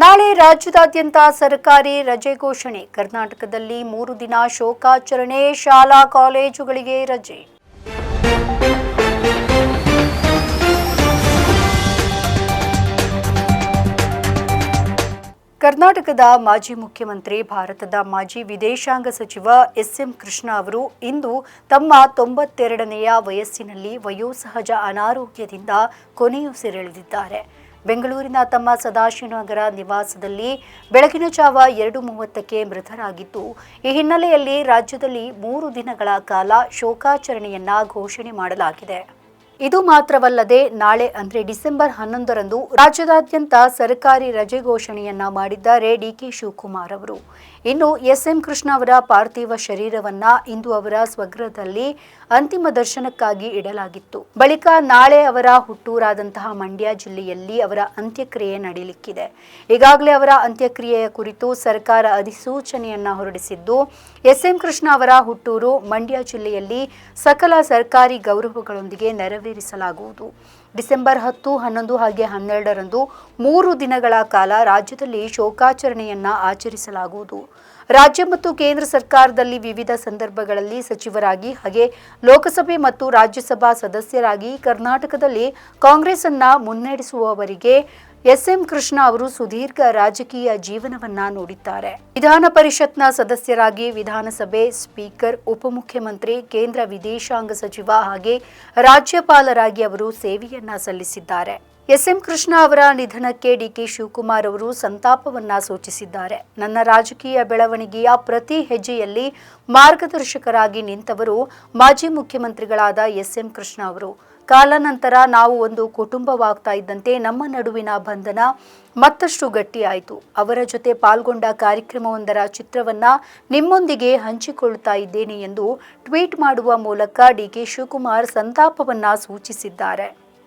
ನಾಳೆ ರಾಜ್ಯದಾದ್ಯಂತ ಸರ್ಕಾರಿ ರಜೆ ಘೋಷಣೆ. ಕರ್ನಾಟಕದಲ್ಲಿ ಮೂರು ದಿನ ಶೋಕಾಚರಣೆ, ಶಾಲಾ ಕಾಲೇಜುಗಳಿಗೆ ರಜೆ. ಕರ್ನಾಟಕದ ಮಾಜಿ ಮುಖ್ಯಮಂತ್ರಿ, ಭಾರತದ ಮಾಜಿ ವಿದೇಶಾಂಗ ಸಚಿವ ಎಸ್ಎಂ ಕೃಷ್ಣ ಅವರು ಇಂದು ತಮ್ಮ ತೊಂಬತ್ತೆರಡನೆಯ ವಯಸ್ಸಿನಲ್ಲಿ ವಯೋಸಹಜ ಅನಾರೋಗ್ಯದಿಂದ ಕೊನೆಯುಸಿರೆಳೆದಿದ್ದಾರೆ. ಬೆಂಗಳೂರಿನ ತಮ್ಮ ಸದಾಶಿವನಗರ ನಿವಾಸದಲ್ಲಿ ಬೆಳಗಿನ ಜಾವ ಎರಡು ಮೂವತ್ತಕ್ಕೆ ಮೃತರಾಗಿದ್ದು, ಈ ಹಿನ್ನೆಲೆಯಲ್ಲಿ ರಾಜ್ಯದಲ್ಲಿ ಮೂರು ದಿನಗಳ ಕಾಲ ಶೋಕಾಚರಣೆಯನ್ನ ಘೋಷಣೆ ಮಾಡಲಾಗಿದೆ. ಇದು ಮಾತ್ರವಲ್ಲದೆ ನಾಳೆ ಅಂದರೆ ಡಿಸೆಂಬರ್ ಹನ್ನೊಂದರಂದು ರಾಜ್ಯದಾದ್ಯಂತ ಸರ್ಕಾರಿ ರಜೆ ಘೋಷಣೆಯನ್ನ ಮಾಡಿದ್ದಾರೆ ಡಿಕೆ ಶಿವಕುಮಾರ್ ಅವರು. ಇನ್ನು ಎಸ್ ಎಂ ಕೃಷ್ಣ ಅವರ ಪಾರ್ಥಿವ ಶರೀರವನ್ನ ಇಂದು ಅವರ ಸ್ವಗೃಹದಲ್ಲಿ ಅಂತಿಮ ದರ್ಶನಕ್ಕಾಗಿ ಇಡಲಾಗಿತ್ತು. ಬಳಿಕ ನಾಳೆ ಅವರ ಹುಟ್ಟೂರಾದಂತಹ ಮಂಡ್ಯ ಜಿಲ್ಲೆಯಲ್ಲಿ ಅವರ ಅಂತ್ಯಕ್ರಿಯೆ ನಡೆಯಲಿಕ್ಕಿದೆ ಈಗಾಗಲೇ ಅವರ ಅಂತ್ಯಕ್ರಿಯೆಯ ಕುರಿತು ಸರ್ಕಾರ ಅಧಿಸೂಚನೆಯನ್ನ ಹೊರಡಿಸಿದ್ದು ಎಸ್ ಎಂ ಕೃಷ್ಣ ಅವರ ಹುಟ್ಟೂರು ಮಂಡ್ಯ ಜಿಲ್ಲೆಯಲ್ಲಿ ಸಕಲ ಸರ್ಕಾರಿ ಗೌರವಗಳೊಂದಿಗೆ ನೆರವೇರಿಸಲಾಗುವುದು. ಡಿಸೆಂಬರ್ ಹತ್ತು, ಹನ್ನೊಂದು ಹಾಗೆ ಹನ್ನೆರಡರಂದು ಮೂರು ದಿನಗಳ ಕಾಲ ರಾಜ್ಯದಲ್ಲಿ ಶೋಕಾಚರಣೆಯನ್ನ ಆಚರಿಸಲಾಗುವುದು. ರಾಜ್ಯ ಮತ್ತು ಕೇಂದ್ರ ಸರ್ಕಾರದಲ್ಲಿ ವಿವಿಧ ಸಂದರ್ಭಗಳಲ್ಲಿ ಸಚಿವರಾಗಿ ಹಾಗೆ ಲೋಕಸಭೆ ಮತ್ತು ರಾಜ್ಯಸಭಾ ಸದಸ್ಯರಾಗಿ ಕರ್ನಾಟಕದಲ್ಲಿ ಕಾಂಗ್ರೆಸ್ ಅನ್ನ ಮುನ್ನಡೆಸುವವರಿಗೆ ಎಸ್ಎಂ ಕೃಷ್ಣ ಅವರು ಸುದೀರ್ಘ ರಾಜಕೀಯ ಜೀವನವನ್ನ ನೋಡಿದ್ದಾರೆ. ವಿಧಾನ ಪರಿಷತ್ನ ಸದಸ್ಯರಾಗಿ ವಿಧಾನಸಭೆ ಸ್ಪೀಕರ್, ಉಪಮುಖ್ಯಮಂತ್ರಿ, ಕೇಂದ್ರ ವಿದೇಶಾಂಗ ಸಚಿವ ಹಾಗೆ ರಾಜ್ಯಪಾಲರಾಗಿ ಅವರು ಸೇವೆಯನ್ನ ಸಲ್ಲಿಸಿದ್ದಾರೆ. ಎಸ್ಎಂ ಕೃಷ್ಣ ಅವರ ನಿಧನಕ್ಕೆ ಡಿಕೆ ಶಿವಕುಮಾರ್ ಅವರು ಸಂತಾಪವನ್ನ ಸೂಚಿಸಿದ್ದಾರೆ. ನನ್ನ ರಾಜಕೀಯ ಬೆಳವಣಿಗೆಯ ಪ್ರತಿ ಹೆಜ್ಜೆಯಲ್ಲಿ ಮಾರ್ಗದರ್ಶಕರಾಗಿ ನಿಂತವರು ಮಾಜಿ ಮುಖ್ಯಮಂತ್ರಿಗಳಾದ ಎಸ್ಎಂ ಕೃಷ್ಣ ಅವರು. ಕಾಲಾನಂತರ ನಾವು ಒಂದು ಕುಟುಂಬವಾಗ್ತಾ ಇದ್ದಂತೆ ನಮ್ಮ ನಡುವಿನ ಬಂಧನ ಮತ್ತಷ್ಟು ಗಟ್ಟಿಯಾಯಿತು. ಅವರ ಜೊತೆ ಪಾಲ್ಗೊಂಡ ಕಾರ್ಯಕ್ರಮವೊಂದರ ಚಿತ್ರವನ್ನ ನಿಮ್ಮೊಂದಿಗೆ ಹಂಚಿಕೊಳ್ಳುತ್ತಾ ಇದ್ದೇನೆ ಎಂದು ಟ್ವೀಟ್ ಮಾಡುವ ಮೂಲಕ ಡಿಕೆ ಶಿವಕುಮಾರ್ ಸಂತಾಪವನ್ನ ಸೂಚಿಸಿದ್ದಾರೆ.